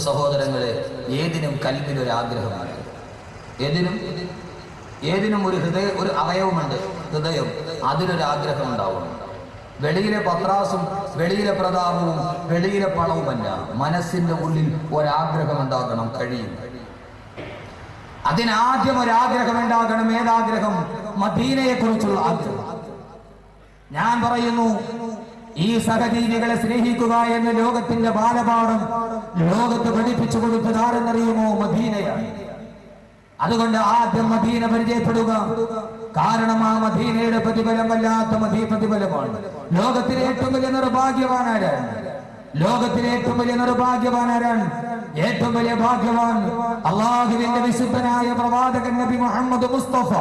സഹോദരങ്ങളെ ഏതിനും കൽവിനൊരാഗ്രഹമാണ് ഏതിനും? ഏതിനും ഒരു ഹൃദയ ഒരു അവയവമുണ്ട്. ഹൃദയം അതിലൊരാഗ്രഹം ഉണ്ടാവണം വെളിയിലെ പത്രാസും വെളിയിലെ പ്രതാപവും വെളിയിലെ പണവുമല്ല. മനസ്സിന്റെ ഉള്ളിൽ ഒരാഗ്രഹം ഉണ്ടാകണം കഴിയും. അതിനാദ്യം ഒരാഗ്രഹം ഉണ്ടാകണം ഏതാഗ്രഹം? മദീനയെ കുറിച്ചുള്ള ആഗ്രഹം. ഞാൻ പറയുന്നു ഈ സഹജീവികളെ സ്നേഹിക്കുക എന്ന ലോകത്തിന്റെ ബാലപാഠം ലോകത്ത് പഠിപ്പിച്ചു കൊടുത്തത് ആരെന്നറിയുമോ മദീനയാണ് അതുകൊണ്ട് ആദ്യം മദീന പരിചയപ്പെടുക. കാരണം ആ മദീനയുടെ പ്രതിഫലം വല്ലാത്ത മദീ പ്രതിഫലമാണ്. ലോകത്തിലെ ഏറ്റവും വലിയ നിർഭാഗ്യവാനാരാണ് ലോകത്തിലെ ഏറ്റവും വലിയ നിർഭാഗ്യവാനാരാണ് ഏറ്റവും വലിയ ഭാഗ്യവാൻ അള്ളാഹുവിന്റെ വിശുദ്ധനായ പ്രവാചകൻ നബി മുഹമ്മദ് മുസ്തഫ.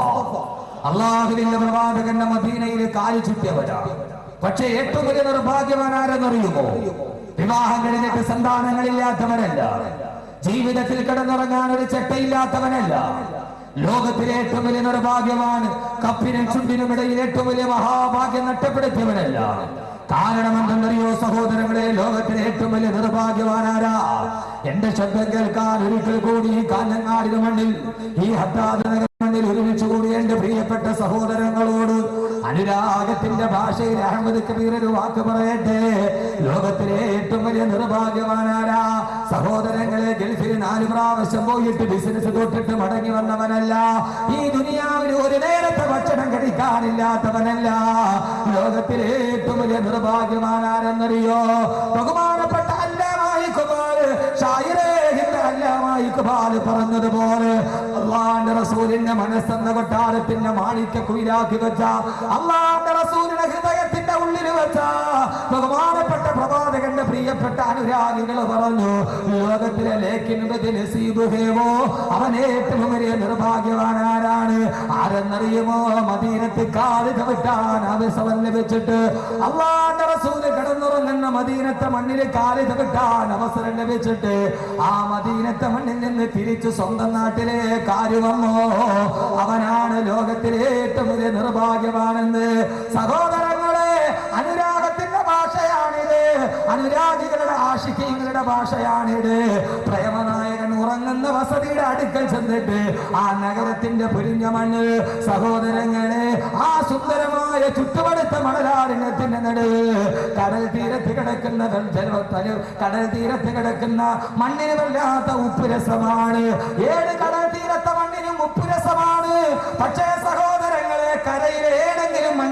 അള്ളാഹുവിന്റെ പ്രവാചകന്റെ മദീനയിലെ കാൽ ചുറ്റിയവരാണ് പക്ഷേ ഏറ്റവും വലിയ നിർഭാഗ്യവാൻ ആരെന്നറിയുമോ? വിവാഹം കഴിഞ്ഞിട്ട് സന്താനങ്ങളില്ലാത്തവനല്ല. ജീവിതത്തിൽ കിടന്നിറങ്ങാൻ ഒരു ചെട്ടയില്ലാത്തവനല്ല. ലോകത്തിലെ ഏറ്റവും വലിയ നിർഭാഗ്യവാൻ കപ്പിനും ചുണ്ടിനും ഇടയിൽ ഏറ്റവും വലിയ മഹാഭാഗ്യം നഷ്ടപ്പെടുത്തിയവനല്ല. കാരണം എന്തെന്നറിയോ സഹോദരങ്ങളെ ലോകത്തിലെ ഏറ്റവും വലിയ നിർഭാഗ്യവാനാരാ എന്റെ ശബ്ദം കേൾക്കാൻ ഒരിക്കൽ കൂടി ഈ കാഞ്ഞങ്ങാടിന് മണ്ണിൽ ഈ ഹത്താദ മണ്ണിൽ ഒരുമിച്ച് കൂടി എന്റെ പ്രിയപ്പെട്ട സഹോദരങ്ങളോട് അനുരാഗത്തിന്റെ ഭാഷയിൽ അഹമ്മദ് കബീർ ഒരു വാക്ക് പറയട്ടെ. ലോകത്തിലെ ഏറ്റവും വലിയ നിർഭാഗ്യവാനാരാ സഹോദരങ്ങളെ ഗൾഫിൽ നാല് പ്രാവശ്യം പോയിട്ട് ബിസിനസ് തൊട്ടിട്ട് മടങ്ങി വന്നവനല്ല. ഈ ദുനിയാവിൽ ഒരു നേരത്തെ ഭക്ഷണം കഴിക്കാനില്ലാത്തവനല്ല. ലോകത്തിലെ ഏറ്റവും വലിയ നിർഭാഗ്യവാനാരെന്നറിയോ? ബഹുമാനപ്പെട്ട അല്ലാമായി കുമാർ ഷായിറേഹിന്റെ കുമാർ പറഞ്ഞതുപോലെ അള്ളാന്റെ റസൂലിന്റെ മനസ്സെന്ന കൊട്ടാരത്തിന്റെ മാണിക്യ കുയിലാക്കി വെച്ച അള്ളാന്റെ റസൂലിന്റെ ഹൃദയത്തിന്റെ ഉള്ളിൽ വെച്ച ബഹുമാനപ്പെട്ട പ്രവാചകന്റെ പ്രിയപ്പെട്ട അനുരാഗികൾ പറഞ്ഞു ലോകത്തിലെ ലേഖിൻ നസീബുഹേവോ അവൻ ഏറ്റവും വലിയ നിർഭാഗ്യവാനാരാണ് ആരെന്നറിയുമോ? മദീനത്ത് കാൽ ചവിട്ടാൻ അവസരം ലഭിച്ചിട്ട് അള്ളാന്റെ റസൂൽ കിടന്നുറങ്ങുന്ന മദീനത്തെ മണ്ണിൽ കാൽ ചവിട്ടാൻ അവസരം ലഭിച്ചിട്ട് ആ മദീനത്തെ മണ്ണിൽ നിന്ന് തിരിച്ചു സ്വന്തം നാട്ടിലെ കാര്യം വന്നോ? അവനാണ് ലോകത്തിലെ ഏറ്റവും വലിയ നിർഭാഗ്യവാനെന്ന് സഹോദരങ്ങളെ അനുരാഗികളുടെ ആശിക്കങ്ങളുടെ ഭാഷയാണിത്. പ്രേമനായകൻ ഉറങ്ങുന്ന വസതിയുടെ അടുക്കൽ ചെന്നിട്ട് ആ നഗരത്തിന്റെ പുരിഞ്ഞ മണ്ണ് സഹോദരങ്ങളെ ആ സുന്ദരമായ ചുറ്റുപടുത്ത മണലാരണ്യത്തിന്റെ നടുവ് കടൽ തീരത്ത് കിടക്കുന്ന കടൽ തീരത്ത് കിടക്കുന്ന മണ്ണിന് വല്ലാത്ത ഉപ്പുരസമാണ്. ഏഴ് കടൽ തീരത്തെ മണ്ണിനും ഉപ്പുരസമാണ്. പക്ഷേ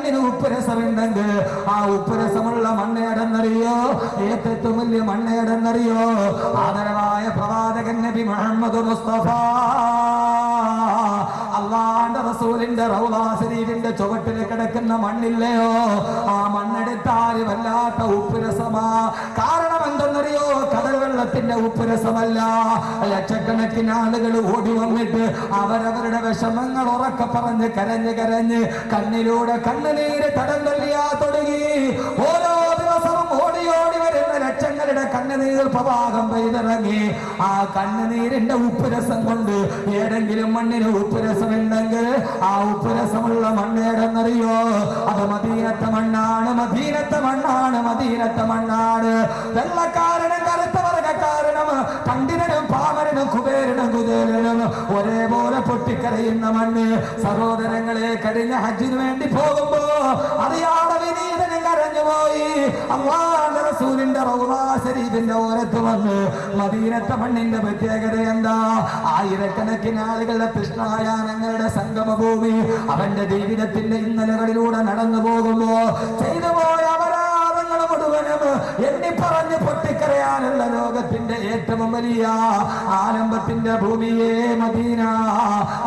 മണ്ണിന് ഉപ്പുരസമുണ്ടെങ്കിൽ ആ ഉപ്പുരസമുള്ള മണ്ണേടെന്നറിയോ ഏറ്റവും വലിയ മണ്ണേടെന്നറിയോ ആദരവായ പ്രവാചകൻ നബി മുഹമ്മദ് മുസ്തഫ. അള്ളാന്റെ റസൂലിന്റെ റൗലാ ശരീരിന്റെ ചുവട്ടിൽ കിടക്കുന്ന മണ്ണില്ലയോ? ആ മണ്ണെടുത്താൽ വല്ലാത്ത ഉപ്പുരസമാ. കാരണം വെള്ളത്തിന്റെ ഉപ്പുരസമല്ല. ലക്ഷക്കണക്കിന് ആളുകൾ ഓടി വന്നിട്ട് അവരവരുടെ വിഷമങ്ങൾ ഉറക്ക പറഞ്ഞ് കരഞ്ഞ് കരഞ്ഞ് കണ്ണിലൂടെ കണ്ണുനീര് തടം തല്ലിയാ തുടങ്ങി. ഓരോ ദിവസവും ഓടി ഓടി വരുന്ന ലക്ഷങ്ങളുടെ കണ്ണുനീർ പെയ്തിറങ്ങി. ആ കണ്ണുനീരിന്റെ ഉപ്പുരസം കൊണ്ട് ഏതെങ്കിലും മണ്ണിന് ഉപ്പുരസം ഉണ്ടെങ്കിൽ ആ ഉപ്പുരസമുള്ള മണ്ണേടെന്നറിയോ അത് മദീനത്തെ മണ്ണാണ് മദീനത്തെ മണ്ണാണ് മദീനത്തെ മണ്ണാണ്. കറുത്ത വർഗക്കാരനും പണ്ഡിതനും പാമരനും കുബേരനും കുതേരനും ഒരേപോലെ പൊട്ടിക്കരയുന്ന മണ്ണ് സഹോദരങ്ങളെ കഴിഞ്ഞ ഹജ്ജിന് വേണ്ടി പോകുമ്പോ അറിയാതെ വിനീതനും കരഞ്ഞുപോയി പോയി. റസൂലിന്റെ റൗളാ ശരീഫിന്റെ ഓരത്ത് വന്ന് മദീനത്തെ മണ്ണിന്റെ പ്രത്യേകത എന്താ? ആയിരക്കണക്കിന് ആളുകളുടെ കൃഷ്ണായാനങ്ങളുടെ സംഗമഭൂമി അവന്റെ ജീവിതത്തിന്റെ ഇന്നലകളിലൂടെ നടന്നു പോകുമ്പോ ചെയ്തു പോയ അപരാധങ്ങൾ മുഴുവനും എണ്ണി പറഞ്ഞ് പൊട്ടിക്കരയാനുള്ള ലോകത്തിന്റെ ഏറ്റവും വലിയ ആരംഭത്തിന്റെ ഭൂമിയെ മദീന.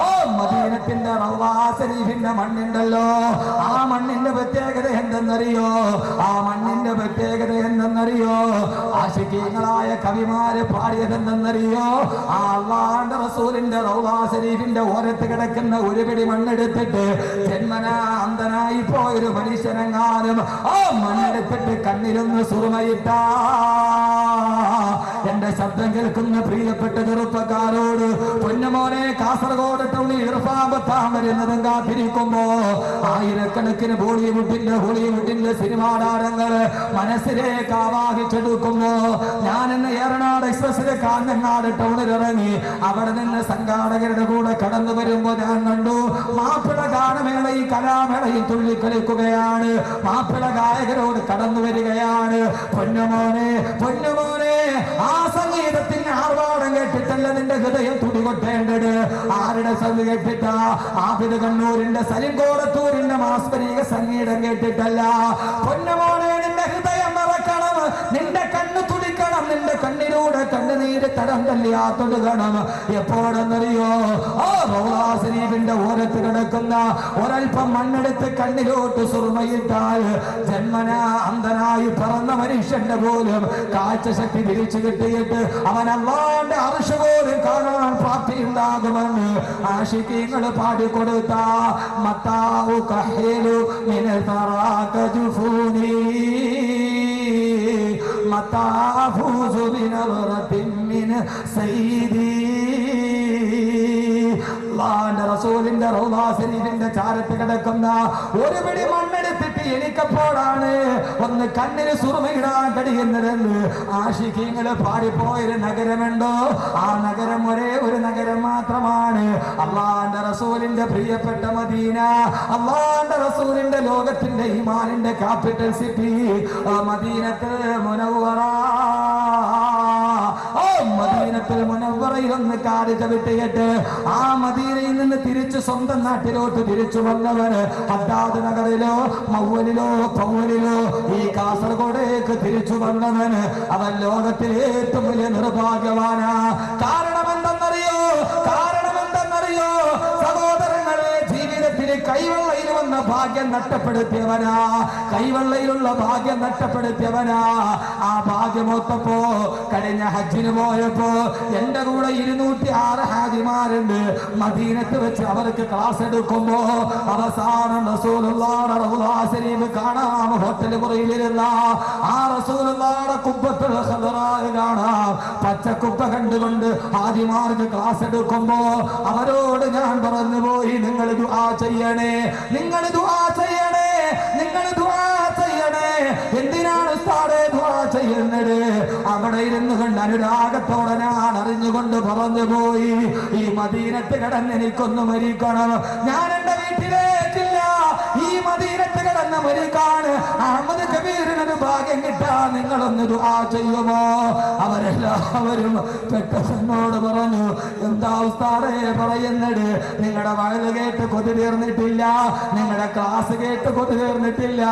ഓ മദീനത്തിന്റെ റവാസരീഫിന്റെ മണ്ണുണ്ടല്ലോ. ആ മണ്ണിന്റെ പ്രത്യേകത എന്തെന്നറിയോ? ആ മണ്ണിന്റെ പ്രത്യേകത എന്തെന്നറിയോ? ആശിക്കീങ്ങളായ കവിമാര് പാടിയത് എന്തെന്നറിയോ ആ അള്ളാന്റെ റസൂലിന്റെ റൗളാ ശരീഫിന്റെ ഓരത്ത് കിടക്കുന്ന ഒരു പിടി മണ്ണെടുത്തിട്ട് ജന്മനാ അന്ധനായി പോയൊരു മനുഷ്യനെങ്ങാനും ആ മണ്ണെടുത്തിട്ട് കണ്ണിലൊന്ന് സുറുമയിട്ട. എന്റെ ശബ്ദം കേൾക്കുന്ന പ്രിയപ്പെട്ട ചെറുപ്പക്കാരോട് പൊന്നുമോനെ കാസർഗോഡ് ടൗണിൽ കാത്തിരിക്കുമ്പോ ആയിരക്കണക്കിന് ബോളിവുഡിന്റെ ഹോളിവുഡിന്റെ സിനിമാ താരങ്ങൾ മനസ്സിലേക്ക് ആവാഹിച്ചെടുക്കുമ്പോ ഞാൻ ഇന്ന് ഏറനാട് എക്സ്പ്രസിലെ കാഞ്ഞങ്ങാട് ടൗണിൽ ഇറങ്ങി അവിടെ നിന്ന് സംഘാടകരുടെ കൂടെ കടന്നു വരുമ്പോ ഞാൻ കണ്ടു മാപ്പിള ഗാനമേളയും കലാമേളയും തുള്ളിക്കളിക്കുകയാണ്. മാപ്പിള ഗായകരോട് കടന്നു വരികയാണ്. പൊന്നുമോനെ പൊന്നുമോനെ ആ സംഗീതത്തിന് ആർഭാടം കേട്ടിട്ടല്ല നിന്റെ ഹൃദയം തുടികൊട്ടേണ്ടത്? ആരുടെ സംഗതി കേട്ടിട്ട? ആബിദ് കണ്ണൂരിന്റെ സലിംകോടത്തൂരിന്റെ മാസ്മരിക സംഗീതം കേട്ടിട്ടല്ല. പൊന്നുമോനെ നിന്റെ കണ്ണിലൂടെ കണ്ണുനീര് തടം തല്ലിയാത്തൊടുക്കണം എപ്പോഴെന്നറിയോ? ആ റൗളാ ശരീഫിന്റെ ഓരത്ത് കിടക്കുന്ന ഒരൽപ്പം മണ്ണെടുത്ത് കണ്ണിലോട്ട് സുർമയിട്ടാൽ ജന്മന അന്ധനായി പറന്ന മനുഷ്യന്റെ പോലും കാഴ്ച ശക്തി തിരിച്ചു കിട്ടിയിട്ട് അവൻ അള്ളാന്റെ അർഷ പോലും കാണാൻ പ്രാപ്തിയുണ്ടാകുമെന്ന് ആശിക്കങ്ങൾ പാടിക്കൊടുത്ത മത്താവു കഹേലു മിന തറാക ജുഫൂനി. متى أفوز بنظرة من سيدي അള്ളാന്റെ റസൂലിന്റെ റൗദാ ശരീരന്റെ ചാരത്ത് കിടക്കുന്ന ഒരു പിടി മണ്ണെടുത്തിട്ട് എനിക്കപ്പോഴാണ് ഒന്ന് കണ്ണിന് സുറുമയിടാൻ കഴിയുന്നതെന്ന് ആഷിഖ്യങ്ങൾ പാടിപ്പോയൊരു നഗരമുണ്ടോ? ആ നഗരം ഒരേ ഒരു നഗരം മാത്രമാണ്. അള്ളാന്റെ റസൂലിന്റെ പ്രിയപ്പെട്ട മദീന അള്ളാന്റെ റസൂലിന്റെ ലോകത്തിന്റെ ഇമാനിന്റെ ക്യാപിറ്റൽ സിറ്റി മദീനത്ത് മുനവറ മദീനത്തിൽ മുനവറയിൽ ഒന്ന് ആ മദീനയിൽ നിന്ന് തിരിച്ച് സ്വന്തം നാട്ടിലോട്ട് തിരിച്ചു വന്നവന് ഹദ്ദാദ് നഗറിലോ മൗവലിലോ പൗവലിലോ ഈ കാസർഗോഡേക്ക് തിരിച്ചു വന്നവന് അവൻ ലോകത്തിലെ ഏറ്റവും വലിയ നിർഭാഗ്യവാനാ. കാരണം എന്തെന്നറിയോ കാരണം എന്തെന്നറിയോ സഹോദരങ്ങളെ ജീവിതത്തിൽ വന്ന ഭാഗ്യം നഷ്ടപ്പെടുത്തിയവനാ. കൈവെള്ളയിലുള്ള ഭാഗ്യം നഷ്ടപ്പെടുത്തിയവനാ. ആ ഭാഗ്യമൊത്തപ്പോ കഴിഞ്ഞ ഹജ്ജിന് പോയപ്പോ എന്റെ കൂടെ ഇരുന്നൂറ്റി ആറ് ഹാജിമാരുണ്ട്. മദീനത്ത് വെച്ച് അവർക്ക് ക്ലാസ് എടുക്കുമ്പോ അവസാനം ശരീഫ് കാണാം. ഹോട്ടൽ മുറിയിലിരുന്ന. ആ റസൂലുള്ളാടെ കുബ്ബത്തുൽ കാണാം. കുപ്പ കണ്ടുകൊണ്ട് ഹാജിമാർക്ക് ക്ലാസ് എടുക്കുമ്പോ അവരോട് ഞാൻ പറഞ്ഞു പോയി നിങ്ങൾ ആ ചെയ്യണേ. നിങ്ങൾ ദുആ ചെയ്യണേ ദുആ ചെയ്യണേ. എന്തിനാണ് ഉസ്താദേ ദുആ അവിടെ ഇരുന്ന് കണ്ട് അനുരാഗത്തോടെ ഞാൻ അറിഞ്ഞുകൊണ്ട് പറഞ്ഞു പോയി. ഈ മദീനത്ത് എനിക്കൊന്ന് മരിക്കണം. ഞാൻ എന്റെ വീട്ടിലേക്കില്ല ഈ കിടന്ന് മരിക്കാണ് അഹമ്മദ് കബീറിനൊരു ഭാഗ്യം കിട്ടാ. നിങ്ങളൊന്ന് ദുആ ചെയ്യുമോ? അവരെല്ലാവരും പെട്ടെന്നോട് പറഞ്ഞു എന്താ ഉസ്താദേ പറയുന്നത്? നിങ്ങളുടെ വയൽ കേട്ട് കൊതി തീർന്നിട്ടില്ല. നിങ്ങളുടെ ക്ലാസ് കേട്ട് കൊതി തീർന്നിട്ടില്ല.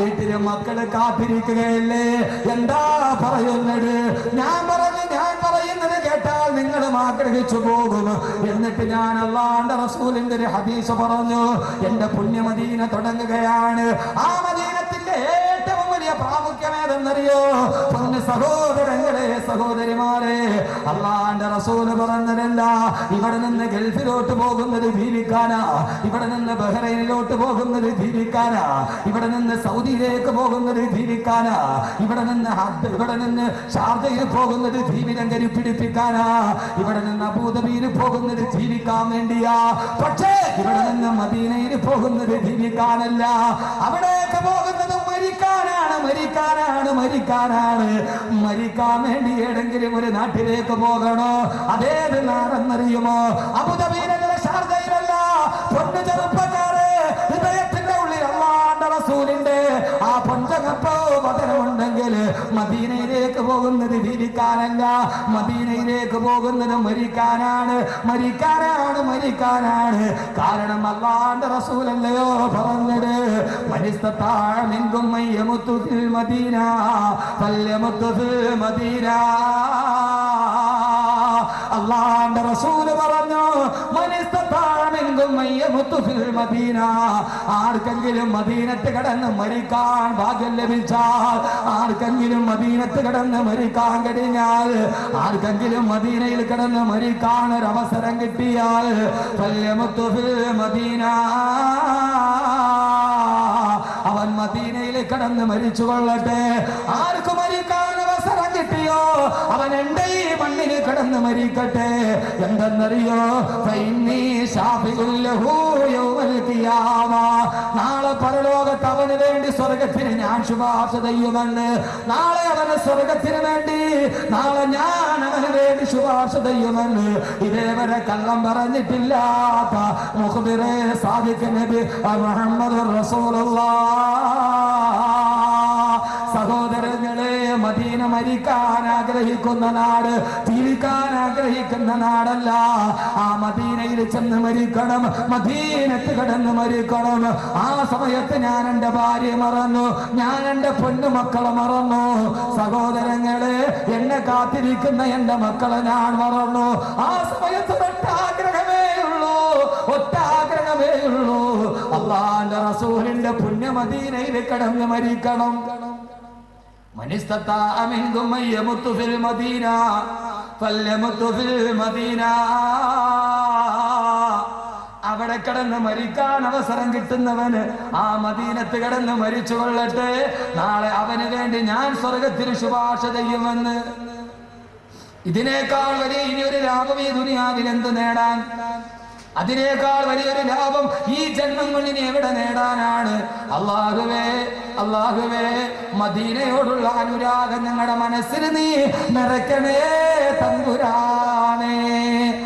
വീട്ടിലെ മക്കൾ കാത്തിരിക്കുകയല്ലേ? എന്താ പറയുന്നത്? ഞാൻ പറഞ്ഞു ഞാൻ പറയുന്നത് കേട്ടാൽ നിങ്ങളും ആഗ്രഹിച്ചു പോകും. എന്നിട്ട് ഞാൻ അള്ളാന്റെ റസൂലിന്റെ ഒരു ഹദീസ് പറഞ്ഞു. എന്റെ പുണ്യമദീന തുടങ്ങുകയാണ്. ആ മദീനത്തിന്റെ ഏറ്റവും വലിയ പ്രാമുഖ്യം ഏതെന്നറിയോ? പൊന്നു സഹോദരങ്ങളെ സഹോദരിമാരെ അള്ളാന്റെ റസൂൽ പറഞ്ഞതല്ല ഇവിടെ നിന്ന് ഗൾഫിലോട്ട് പോകുന്നത് ജീവിക്കാനാ ഇവിടെ നിന്ന് ബഹ്റൈനിലോട്ട് പോകുന്നത് ജീവിക്കാനാ ഇവിടെ നിന്ന് സൗദിയിലേക്ക് പോകുന്നത് ജീവിക്കാനാ ഇവിടെ നിന്ന് ഇവിടെ നിന്ന് ഷാർജയിൽ പോകുന്നത് ജീവിതം കരിപ്പിടിപ്പിക്കാനാ ഇവിടെ നിന്ന് അബൂദബിയിൽ പോകുന്നത് ജീവിക്കാൻ വേണ്ടിയാ. പക്ഷേ ഇവിടെ നിന്ന് മദീനയിൽ പോകുന്നത് ജീവിക്കാനല്ല. അവിടേക്ക് പോകുന്നത് മരിക്കാനാണ് മരിക്കാനാണ് മരിക്കാനാണ്. മരിക്കാൻ വേണ്ടി ഏതെങ്കിലും ഒരു നാട്ടിലേക്ക് പോകണോ? അതേത് നാടെന്നറിയുമോ അബുദബിയിലല്ല മദീനയിലേക്ക് പോകുന്നത് ജീവിക്കാനല്ല മദീനയിലേക്ക് പോകുന്നത് മരിക്കാനാണ്. മരിക്കാനാണ് മരിക്കാനാണ്. കാരണം അല്ലാണ്ട് റസൂലല്ലയോ പറഞ്ഞത്? മനിസ്താഴെങ്കും മയ്യമുത്തുൽ മദീന പല്യമുത്തുൽ മദീന. അല്ലാണ്ട് റസൂൽ പറഞ്ഞു മയ്യമുത്തുൽ മദീന. ആർക്കെങ്കിലും മദീനത്ത് കടന്ന് മരിക്കാൻ ഭാഗ്യം ലഭിച്ചാൽ ആർക്കെങ്കിലും മദീനത്ത് കടന്ന് മരിക്കാൻ കഴിഞ്ഞാൽ ആർക്കെങ്കിലും മദീനയിൽ കിടന്ന് മരിക്കാൻ ഒരു അവസരം കിട്ടിയാൽ മദീന. അവൻ മദീനയിൽ കിടന്ന് മരിച്ചു കൊള്ളട്ടെ ആർക്ക് മരിക്കാൻ അവസരം കിട്ടിയോ? അവൻ എന്റെ ഈ കടന്ന് മരിക്കട്ടെ. എന്തെന്നറിയോ? നാളെ പരലോകത്ത് അവന് വേണ്ടി സ്വർഗത്തിന് ഞാൻ ശുപാർശ ചെയ്യുമെന്ന്. നാളെ അവന് സ്വർഗത്തിന് വേണ്ടി നാളെ ഞാൻ അവന് വേണ്ടി ശുപാർശ ചെയ്യുമെന്ന്. ഇതേവരെ കള്ളം പറഞ്ഞിട്ടില്ലാത്ത മുഖബിറെ സാദിഖ് നബി മുഹമ്മദ് സഹോദരങ്ങളെ മരിക്കാൻ ആഗ്രഹിക്കുന്ന നാട് ജീവിക്കാൻ ആഗ്രഹിക്കുന്ന നാടല്ല. ആ മദീനയിൽ ചെന്ന് മരിക്കണം മദീനത്ത് കിടന്ന് മരിക്കണം. ആ സമയത്ത് ഞാൻ എന്റെ ഭാര്യ മറന്നു ഞാൻ എന്റെ പൊന്നുമക്കളെ മറന്നു. സഹോദരങ്ങളെ എന്നെ കാത്തിരിക്കുന്ന എന്റെ മക്കളെ ഞാൻ മറന്നു. ആ സമയത്ത് ഒറ്റ ആഗ്രഹമേ ഉള്ളൂ ഒറ്റ ആഗ്രഹമേ ഉള്ളൂ. അള്ളാന്റെ റസൂലിന്റെ പുണ്യമദീനയിൽ കിടന്ന് മരിക്കണം. من استطاع منكم من يمت في المدينة فليمت في المدينة അവിടെ കിടന്ന് മരിക്കാൻ അവസരം കിട്ടുന്നവന് ആ മദീനത്ത് കിടന്ന് മരിച്ചു കൊള്ളട്ടെ നാളെ അവന് വേണ്ടി ഞാൻ സ്വർഗത്തിന് ശുപാർശ ചെയ്യുമെന്ന് ഇതിനേക്കാൾ വലിയ ഇനിയൊരു ലാഭം ഈ ദുനിയാവിൽ എന്ത് നേടാൻ അതിനേക്കാൾ വലിയൊരു ലാഭം ഈ ജന്മം കൊണ്ടിനി എവിടെ നേടാനാണ്? അള്ളാഹുവേ അള്ളാഹുവേ മദീനയോടുള്ള അനുരാഗം ഞങ്ങളുടെ മനസ്സിന് നീ നിറയ്ക്കണേ തമ്പുരാനേ.